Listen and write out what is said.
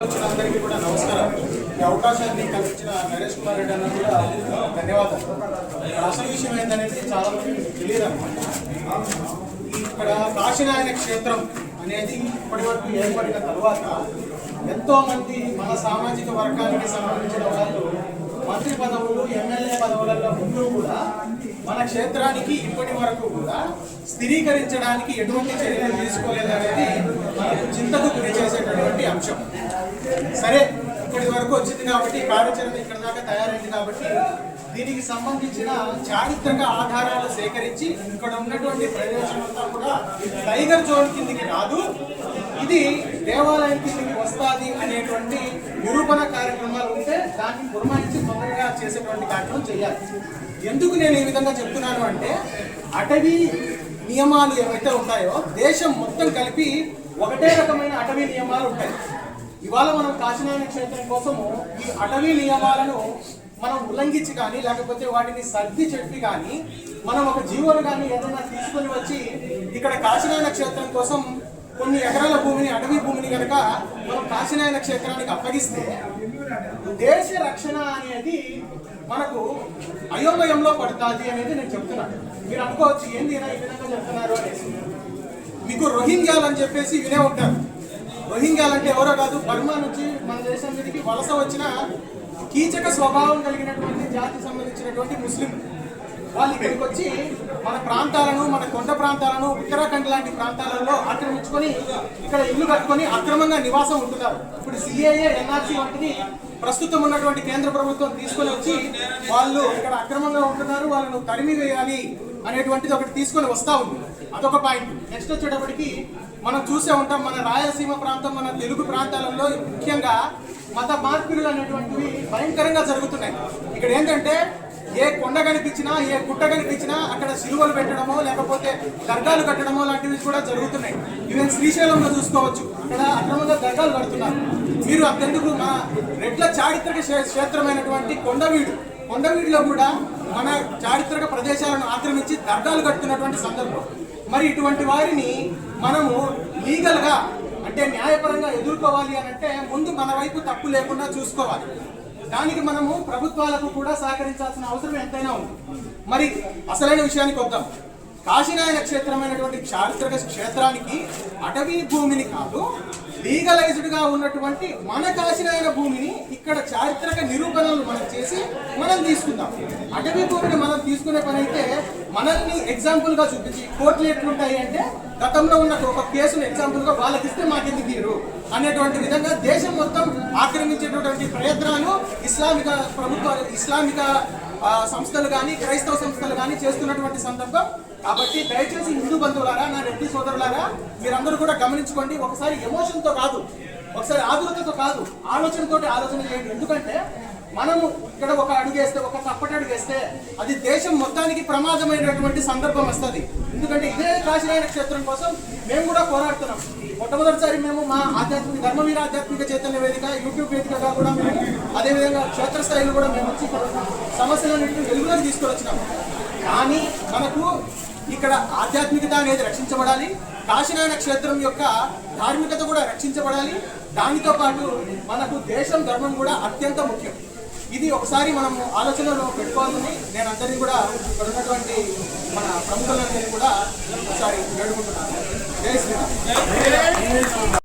వచ్చినందరికీ కూడా నమస్కారం. ఈ అవకాశాన్ని కల్పించిన నరేష్ కుమార్ రెడ్డి అన్న కూడా ధన్యవాదాలు. అసలు విషయం ఏంటనేది చాలా మంది తెలియదు అనమాట ఇక్కడ కాశీనారాయణ క్షేత్రం అనేది ఇప్పటి వరకు ఏర్పడిన తర్వాత ఎంతో మంది మన సామాజిక వర్గానికి సంబంధించిన వాళ్ళు మంత్రి పదవులు ఎమ్మెల్యే పదవులలో ముందు కూడా మన క్షేత్రానికి ఇప్పటి వరకు కూడా స్థిరీకరించడానికి ఎటువంటి చర్యలు తీసుకోలేదనేది మనకు చింతకు గురి చేసేటటువంటి అంశం. సరే ఇప్పటి వరకు వచ్చింది కాబట్టి కార్యాచరణ ఇక్కడ దాకా తయారైంది కాబట్టి దీనికి సంబంధించిన చారిత్రక ఆధారాలు సేకరించి ఇక్కడ ఉన్నటువంటి ప్రదేశమంతా కూడా టైగర్ జోన్ కిందికి రాదు. ఇది దేవాలయం కిందికి వస్తాది అనేటువంటి నిరూపణ కార్యక్రమాలు ఉంటే దాన్ని పురమాయించి తొందరగా చేసేటువంటి కార్యక్రమం చేయాలి. ఎందుకు నేను ఈ విధంగా చెప్తున్నాను అంటే అటవీ నియమాలు ఏవైతే ఉంటాయో దేశం మొత్తం కలిపి ఒకటే రకమైన అటవీ నియమాలు ఉంటాయి. ఇవాళ మనం కాశీనారాయణ క్షేత్రం కోసము ఈ అటవీ నియమాలను మనం ఉల్లంఘించి కానీ లేకపోతే వాటిని సర్ది చెప్పి కానీ మనం ఒక జీవోలు కానీ ఏదైనా తీసుకొని వచ్చి ఇక్కడ కాశీనారాయణ క్షేత్రం కోసం కొన్ని ఎకరాల భూమిని అటవీ భూమిని కనుక మనం కాశీనాయన క్షేత్రానికి అప్పగిస్తే దేశ రక్షణ అనేది మనకు అయోమయంలో పడుతుంది అనేది నేను చెప్తున్నాను. మీరు అనుకోవచ్చు ఏంది ఈ విధంగా చెప్తున్నారు అనేసి. మీకు రోహింగ్యాలు అని చెప్పేసి వినే ఉంటారు. రోహింగ్యాలు అంటే ఎవరో కాదు బర్మా నుంచి మన దేశం మీదకి వలస వచ్చిన కీచక స్వభావం కలిగినటువంటి జాతికి సంబంధించినటువంటి ముస్లిం. వాళ్ళు ఇక్కడికి వచ్చి మన ప్రాంతాలను మన కొండ ప్రాంతాలను ఉత్తరాఖండ్ లాంటి ప్రాంతాలలో ఆక్రమించుకొని ఇక్కడ ఇల్లు కట్టుకొని అక్రమంగా నివాసం ఉంటున్నారు. ఇప్పుడు సిఏఏ ఎన్ఆర్సీ వంటిది ప్రస్తుతం ఉన్నటువంటి కేంద్ర ప్రభుత్వం తీసుకొని వచ్చి వాళ్ళు ఇక్కడ అక్రమంగా ఉంటున్నారు వాళ్ళను తరిమి వేయాలి అనేటువంటిది ఒకటి తీసుకొని వస్తూ ఉంది. అదొక పాయింట్. నెక్స్ట్ వచ్చేటప్పటికి మనం చూసే ఉంటాం మన రాయలసీమ ప్రాంతం మన తెలుగు ప్రాంతాలలో ముఖ్యంగా మత మార్పిడులు అనేటువంటివి భయంకరంగా జరుగుతున్నాయి. ఇక్కడ ఏంటంటే ఏ కొండ కనిపించినా ఏ గుట్ట కనిపించినా అక్కడ సిలువలు పెట్టడమో లేకపోతే దర్గాలు కట్టడమో లాంటివి కూడా జరుగుతున్నాయి. ఈవెన్ శ్రీశైలంలో చూసుకోవచ్చు. అక్కడ అక్రమంగా దర్గాలు కడుతున్నారు. మీరు అంతెందుకు మా రెడ్ల చారిత్రక క్షేత్రమైనటువంటి కొండవీడు. కొండవీడిలో కూడా మన చారిత్రక ప్రదేశాలను ఆక్రమించి దర్గాలు కడుతున్నటువంటి సందర్భం. మరి ఇటువంటి వారిని మనము లీగల్గా అంటే న్యాయపరంగా ఎదుర్కోవాలి అని అంటే ముందు మన వైపు తప్పు లేకుండా చూసుకోవాలి. దానికి మనము ప్రభుత్వాలకు కూడా సహకరించాల్సిన అవసరం ఎంతైనా ఉంది. మరి అసలైన విషయానికి వద్దాం. కాశీనాయన క్షేత్రమైనటువంటి చారిత్రక క్షేత్రానికి అటవీ భూమిని కాదు లీగలైజ్డ్గా ఉన్నటువంటి మన కాశీనాయన భూమిని ఇక్కడ చారిత్రక నిరూపణలు మనం చేసి మనం తీసుకుందాం. అటవీ భూమిని మనం తీసుకునే పని అయితే మనల్ని ఎగ్జాంపుల్గా చూపించి కోర్టులు ఎట్లుంటాయి అంటే గతంలో ఉన్న ఒక కేసును ఎగ్జాంపుల్గా వాళ్ళకి ఇస్తే మాకెందుకు తీరు? అనేటువంటి విధంగా దేశం మొత్తం ఆక్రమించేటటువంటి ప్రయత్నాలు ఇస్లామిక ప్రభుత్వాలు ఇస్లామిక సంస్థలు కానీ క్రైస్తవ సంస్థలు కానీ చేస్తున్నటువంటి సందర్భం కాబట్టి దయచేసి హిందూ బంధువులారా నా రెడ్డి సోదరులారా మీరందరూ కూడా గమనించుకోండి ఒకసారి ఎమోషన్తో కాదు ఒకసారి ఆధునికతో కాదు ఆలోచనతో ఆలోచన చేయండి. ఎందుకంటే మనము ఇక్కడ ఒక అడుగేస్తే ఒక తప్పటి అడుగేస్తే అది దేశం మొత్తానికి ప్రమాదమైనటువంటి సందర్భం వస్తుంది. ఎందుకంటే ఇదే కాశీనాయన క్షేత్రం కోసం మేము కూడా పోరాడుతున్నాం. మొట్టమొదటిసారి మేము మా ఆధ్యాత్మిక ధర్మవీర ఆధ్యాత్మిక చైతన్య వేదిక యూట్యూబ్ వేదికగా కూడా మేము అదేవిధంగా క్షేత్రస్థాయిలో కూడా మేము వచ్చి సమస్యలన్నింటినీ వెలుగులోకి తీసుకొచ్చినాము కానీ మనకు ఇక్కడ ఆధ్యాత్మికత అనేది రక్షించబడాలి కాశీనాయన క్షేత్రం యొక్క ధార్మికత కూడా రక్షించబడాలి. దానితో పాటు మనకు దేశం ధర్మం కూడా అత్యంత ముఖ్యం. ఇది ఒకసారి మనం ఆలోచనలో పెట్టుకోవాలని నేను అందరినీ కూడా ఇక్కడ ఉన్నటువంటి మన ప్రముఖులందరినీ కూడా ఒకసారి వేడుకుంటున్నాను. జై శ్రీరామ్.